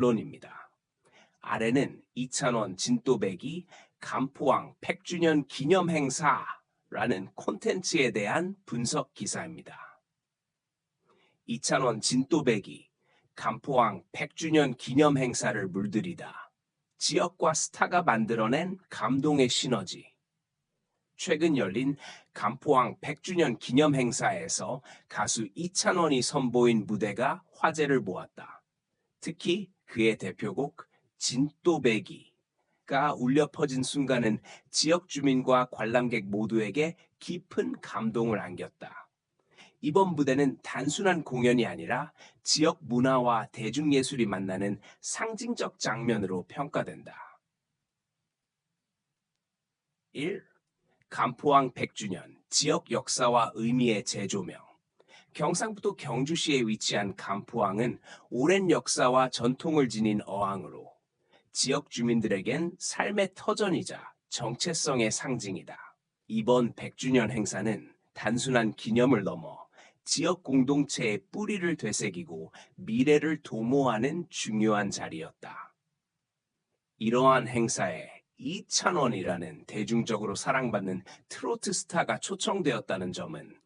결론입니다. 아래는 이찬원 진또배기 간포왕 100주년 기념 행사라는 콘텐츠에 대한 분석 기사입니다. 이찬원 진또배기 간포왕 100주년 기념 행사를 물들이다. 지역과 스타가 만들어낸 감동의 시너지. 최근 열린 간포왕 100주년 기념 행사에서 가수 이찬원이 선보인 무대가 화제를 모았다. 특히 그의 대표곡 진또배기가 울려 퍼진 순간은 지역 주민과 관람객 모두에게 깊은 감동을 안겼다. 이번 무대는 단순한 공연이 아니라 지역 문화와 대중예술이 만나는 상징적 장면으로 평가된다. 1. 간포항 100주년 지역 역사와 의미의 재조명 경상북도 경주시에 위치한 간포항은 오랜 역사와 전통을 지닌 어항으로 지역 주민들에겐 삶의 터전이자 정체성의 상징이다. 이번 100주년 행사는 단순한 기념을 넘어 지역 공동체의 뿌리를 되새기고 미래를 도모하는 중요한 자리였다. 이러한 행사에 이찬원이라는 대중적으로 사랑받는 트로트 스타가 초청되었다는 점은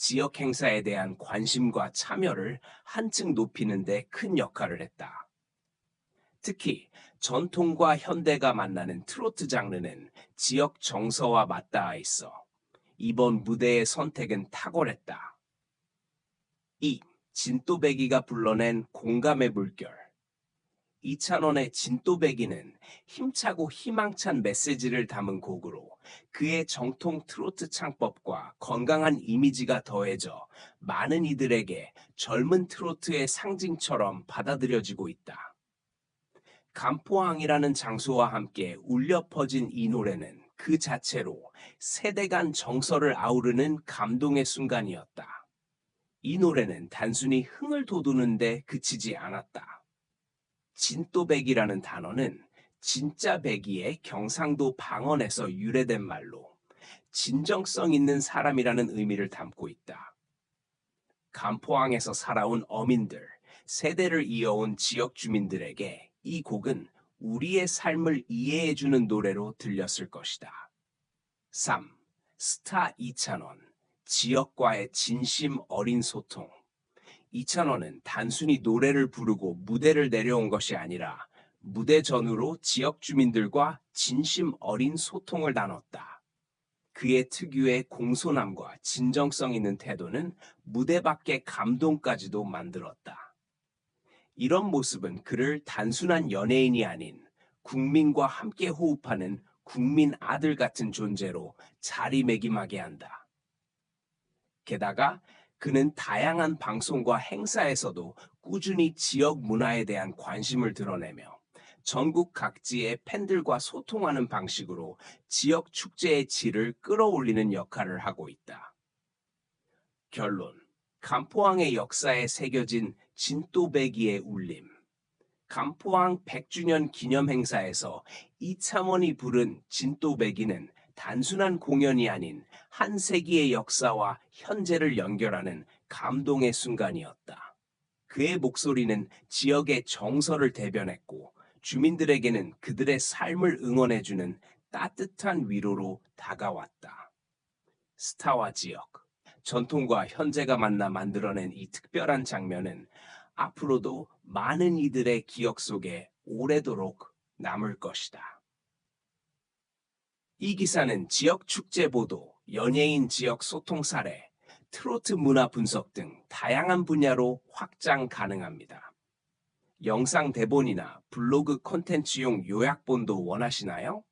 지역 행사에 대한 관심과 참여를 한층 높이는 데 큰 역할을 했다. 특히 전통과 현대가 만나는 트로트 장르는 지역 정서와 맞닿아 있어 이번 무대의 선택은 탁월했다. 2. 진또배기가 불러낸 공감의 물결 이찬원의 진또배기는 힘차고 희망찬 메시지를 담은 곡으로 그의 정통 트로트 창법과 건강한 이미지가 더해져 많은 이들에게 젊은 트로트의 상징처럼 받아들여지고 있다. 간포항이라는 장소와 함께 울려 퍼진 이 노래는 그 자체로 세대 간 정서를 아우르는 감동의 순간이었다. 이 노래는 단순히 흥을 돋우는데 그치지 않았다. 진또배기라는 단어는 진짜 배기의 경상도 방언에서 유래된 말로 진정성 있는 사람이라는 의미를 담고 있다. 간포항에서 살아온 어민들, 세대를 이어온 지역 주민들에게 이 곡은 우리의 삶을 이해해주는 노래로 들렸을 것이다. 3. 스타 이찬원 지역과의 진심 어린 소통 이찬원은 단순히 노래를 부르고 무대를 내려온 것이 아니라 무대 전후로 지역 주민들과 진심 어린 소통을 나눴다. 그의 특유의 공손함과 진정성 있는 태도는 무대 밖의 감동까지도 만들었다. 이런 모습은 그를 단순한 연예인이 아닌 국민과 함께 호흡하는 국민 아들 같은 존재로 자리매김하게 한다. 게다가 그는 다양한 방송과 행사에서도 꾸준히 지역 문화에 대한 관심을 드러내며 전국 각지의 팬들과 소통하는 방식으로 지역 축제의 질을 끌어올리는 역할을 하고 있다. 결론. 간포항의 역사에 새겨진 진또배기의 울림. 간포항 100주년 기념 행사에서 이참원이 부른 진또배기는 단순한 공연이 아닌 한 세기의 역사와 현재를 연결하는 감동의 순간이었다. 그의 목소리는 지역의 정서를 대변했고 주민들에게는 그들의 삶을 응원해주는 따뜻한 위로로 다가왔다. 스타와 지역. 전통과 현재가 만나 만들어낸 이 특별한 장면은 앞으로도 많은 이들의 기억 속에 오래도록 남을 것이다. 이 기사는 지역 축제 보도, 연예인 지역 소통 사례, 트로트 문화 분석 등 다양한 분야로 확장 가능합니다. 영상 대본이나 블로그 콘텐츠용 요약본도 원하시나요?